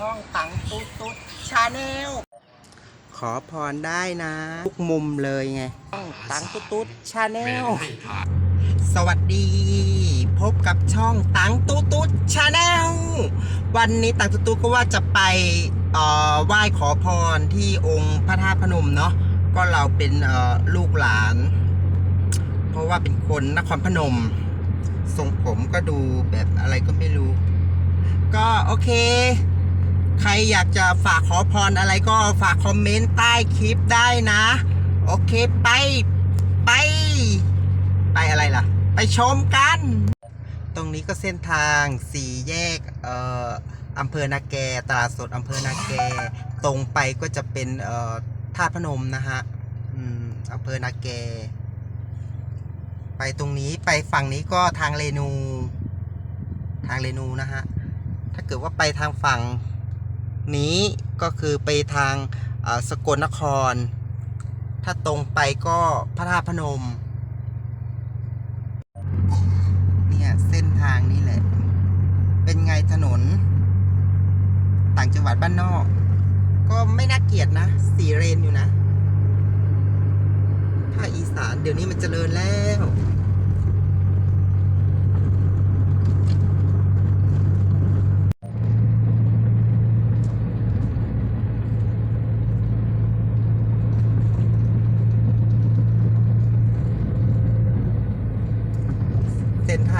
ช่องตังตุ๊ดตุ๊ดชาแนลขอพรได้นะ ทุกมุมเลยไงช่องตังตุ๊ดตุ๊ดชาแนลสวัสดี พบกับช่องตังตุ๊ดตุ๊ดชาแนลวันนี้ตังตุ๊ดตุ๊ดก็ว่าจะไปเอ่อไหว้ขอพรที่องค์พระธาตุพนมเนาะก็เราเป็นเอ่อลูกหลาน เพราะว่าเป็นคนนครพนมทรงผมก็ดูแบบอะไรก็ไม่รู้ ก็โอเค ใครอยากจะฝากขอพรอะไรก็ฝากคอมเมนต์ใต้คลิปได้นะ โอเคไปไป ไปอะไรล่ะ ไปชมกัน ตรงนี้ก็เส้นทางสี่แยกเอ่ออำเภอนาแกตลาดสดอำเภอนาแก ตรงไปก็จะเป็นเอ่อท่าพนมนะฮะอืมอำเภอนาแก ไปตรงนี้ไปฝั่งนี้ก็ทางเรนู ทางเรนูนะฮะถ้าเกิดว่าไปทางฝั่ง นี้ก็คือไปทางสกลนคร ถ้าตรงไปก็พระธาตุพนม เนี่ยเส้นทางนี้แหละ เป็นไงถนน ต่างจังหวัดบ้านนอก ก็ไม่น่าเกลียดนะ สีเลนอยู่นะภาคอีสานเดี๋ยวนี้มันเจริญแล้ว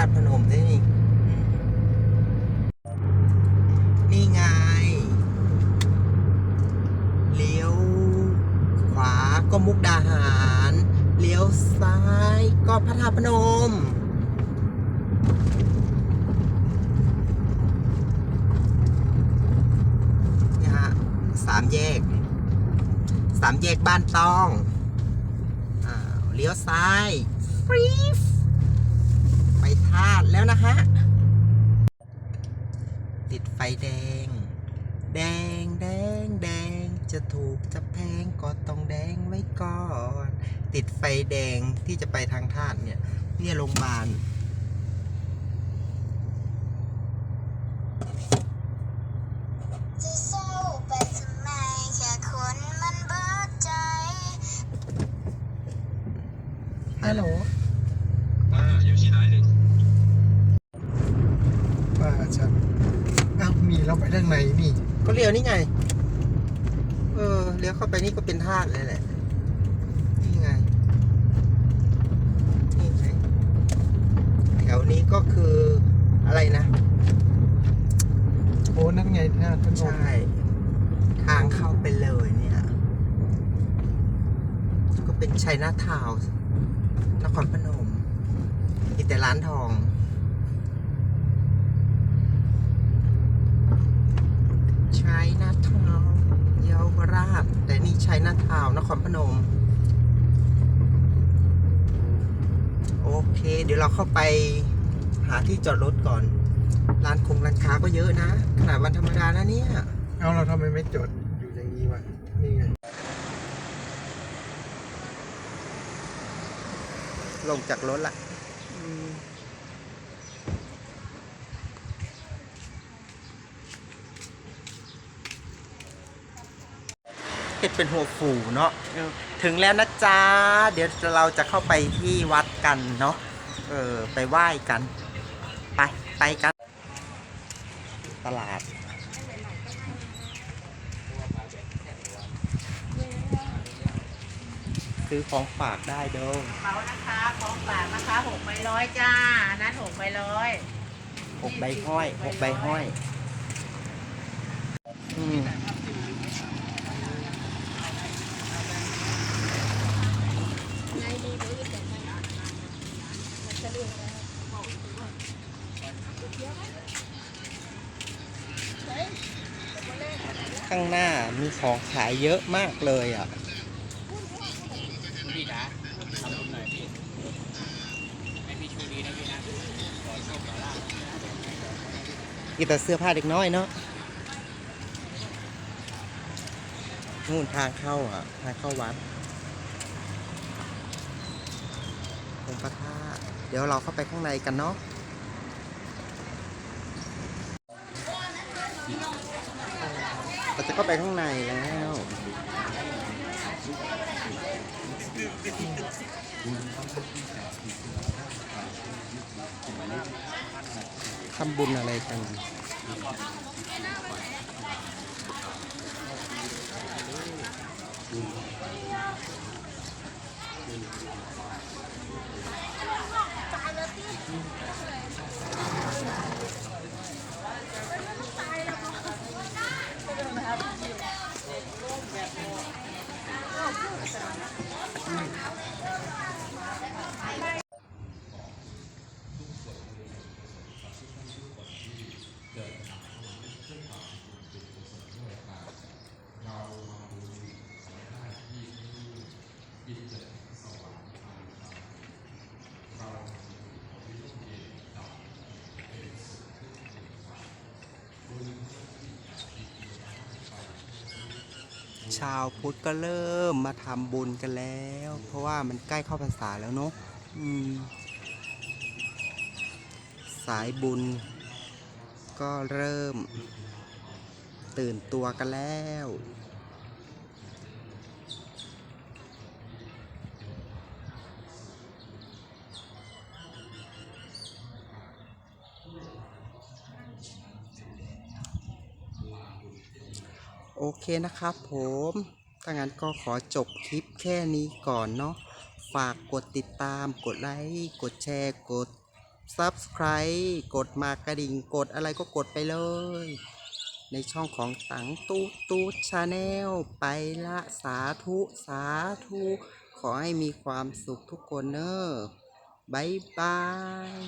าตุพนมได้นี่อืมนี่ไง เลี้ยวขวาก็มุกดาหาร เลี้ยวซ้ายก็พระธาตุพนมนี่ฮะสามแยก สามแยกบ้านต้องอเลี้ยวซ้ายฟรีฟไปธาตุแล้วนะฮะ ติดไฟแดง แดงแดงแดงจะถูกจะแพงก็ต้องแดงไว้ก่อน ติดไฟแดงที่จะไปทางธาตุเนี่ยเนี่ยโรงพยาบาลจะเศร้าไปทำไมแค่คนมันเบิดใจฮัลโหลป้าอยู่ที่ไหนเนี่ย ป้าฉันอ้าวมี เราไปทางไหนนี่ ก็เลี้ยวนี่ไง เออเลี้ยวเข้าไปนี่ก็เป็นธาตุเลยแหละ นี่ไง นี่ไงแถวนี้ก็คืออะไรนะ โอ้นั่นไงท่าตุพนมใช่ ทางเข้าไปเลยเนี่ย ก็เป็นชัยนาทาวน์นครพนมมีแต่ร้านทอง ชัยนาทาวน์เยาวราชแต่นี่ชัยนาทาวน์นครพนม โอเค เดี๋ยวเราเข้าไปหาที่จอดรถก่อน ร้านคงร้านค้าก็เยอะนะ ขนาดวันธรรมดานะเนี่ย เอาเราทำไมไม่จดอยู่อย่างนี้วะ นี่ไง ลงจากรถละ เห็ดเป็นหัวฝูเนาะเออถึงแล้วนะจ๊ะ เดี๋ยวเราจะเข้าไปที่วัดกันเนาะ เออ ไปไหว้กัน ไป ไปกัน ตลาด ซื้อของฝากได้เด้อเขานะคะของฝากนะคะหกใบร้อยจ้าอันนั้นหกใบร้อยหกใบห้อยหกใบห้อย อืม ข้างหน้ามีของขายเยอะมากเลยอะพี่นะทำบุญหน่อยพี่ให้พี่ช่วยดีนะพี่นะขอโชคขอลาภกีแต่เสื้อผ้าเด็กน้อยเนาะนู่นทางเข้าอะ ทางเข้าวัดองค์พระธาตุเดี๋ยวเราเข้าไปข้างในกันเนาะข้างใน เราจะเข้าไปข้างในแล้วทำบุญอะไรกัน ชาวพุทธก็เริ่มมาทำบุญกันแล้ว เพราะว่ามันใกล้เข้าพรรษาแล้วเนาะสายบุญ ก็เริ่ม ตื่นตัวกันแล้ว โอเคนะครับผมถ้างั้นก็ขอจบคลิปแค่นี้ก่อนเนาะฝากกดติดตาม กดไลค์กดแชร์กด Subscribe กดมากระดิ่งกดอะไรก็กดไปเลย ในช่องของตังตูตูชาแนลไปละสาธุสาธุขอให้มีความสุขทุกคนเนอะบายบาย